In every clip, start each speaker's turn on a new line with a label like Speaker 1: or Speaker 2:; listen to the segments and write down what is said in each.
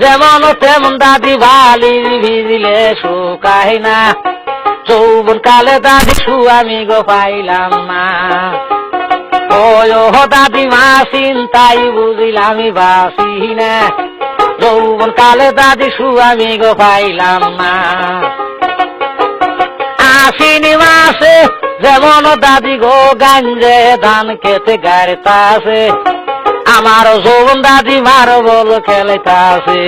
Speaker 1: যেমন তেমন দাদি বালি ভিজিলে শুকাই না। যৌবন কালে দাদি সুয়ামি গো পাইলাম না। ও দাদি মা, চিন্তাই বুঝিলামি বাসি না। যৌবন কালে দাদি সুয়ামি গো পাইলাম না। আশ্বিনী মাসে যেমন দাদি গো গাঞ্জে, ধান খেতে গাড়িতাছে আমার যৌবন দাদি মার বল খেলেতাছে।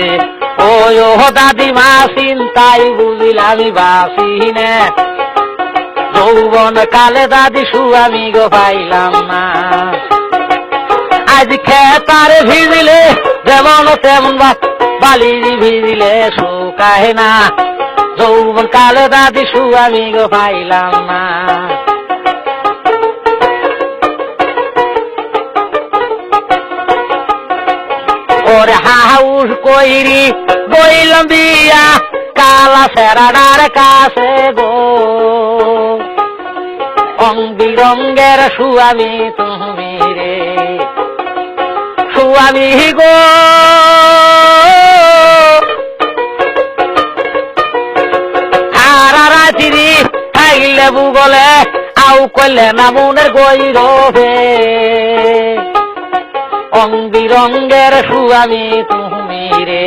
Speaker 1: ওই ও দাদি মা, চিন্তাই বুঝিলামি বাসি না যৌবন কালে দাদি সুয়ামি গো পাইলাম না। আজ খেতারে ভিজিলে যেমন তেমন বালি ভিজিলে শুকায় না। যৌবন কালে দাদি সুয়ামি গো পাইলাম না। হাউস কইরি বইলাম বিয়া, কালা সেরাডার কাছে গো। অং বিরঙ্গের সুয়ামি তুমি রে, সুয়ামি গো। হারা রাতিরি খাইলে বুগলে, আউ কইলে না মনের গই রবে অং বিরঙ্গের সুয়ামি তুমি রে।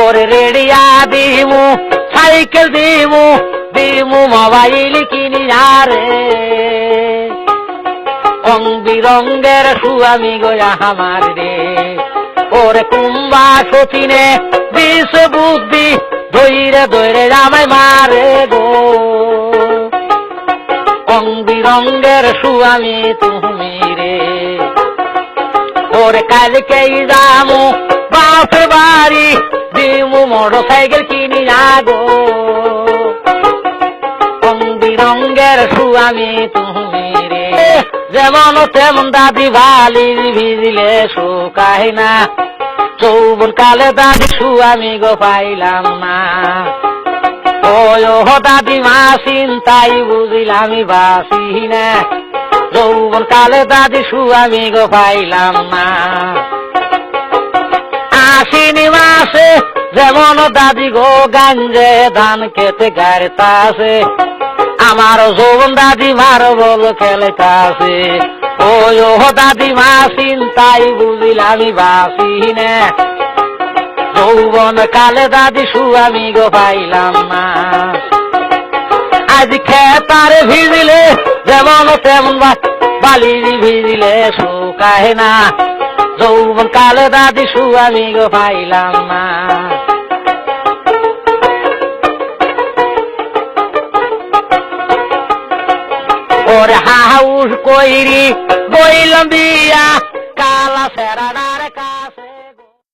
Speaker 1: ওরে রেডিয়া দিমু, সাইকেল দিমু দিমু মোবাইল কিনি আরে অং বিরঙ্গের সুয়ামি গয়া আমার রে। ওরে কুম্বা সচিনে বিষ বুদ্ধি ধৈরে ধৈরে জামাই মারে গো। অং বিরঙ্গের সুয়ামি তুমি রে ওরে কালকেই যামু বাপের বাড়ি, দিমু মোটর সাইকেল কিনি আগো। রং বিরঙ্গের সুয়ামি তুমি রে, যেমন তেমন দাদি বালি ভিজিলে শুকাই না। চৌবন কালে দাদি সুয়ামি গো পাইলাম না। ও দাদি মা, চিন্তাই বুঝিলামি বাসি না। যৌবন কালে দাদি সুয়ামি গো পাইলাম না আশ্বিনী মাসে যেমন দাদি গো গাঞ্জে ধান খেতে গাড়িতাছে আমার যৌবন দাদি মার বল খেলেতাছে। ওই ও দাদি মা চিন্তাই বুঝিলামি বাসি না যৌবন কালে দাদি সুয়ামি গো পাইলাম না আজ খেতারে ভিজিলে, যেমন তেমন বালি ভিজিলে শুকায় না। যৌবন কালে দাদি সুয়ামি গো পাইলাম না। ওর হাউস কইরি, বইলাম দিয়া, কালা সেরাডার কাছে।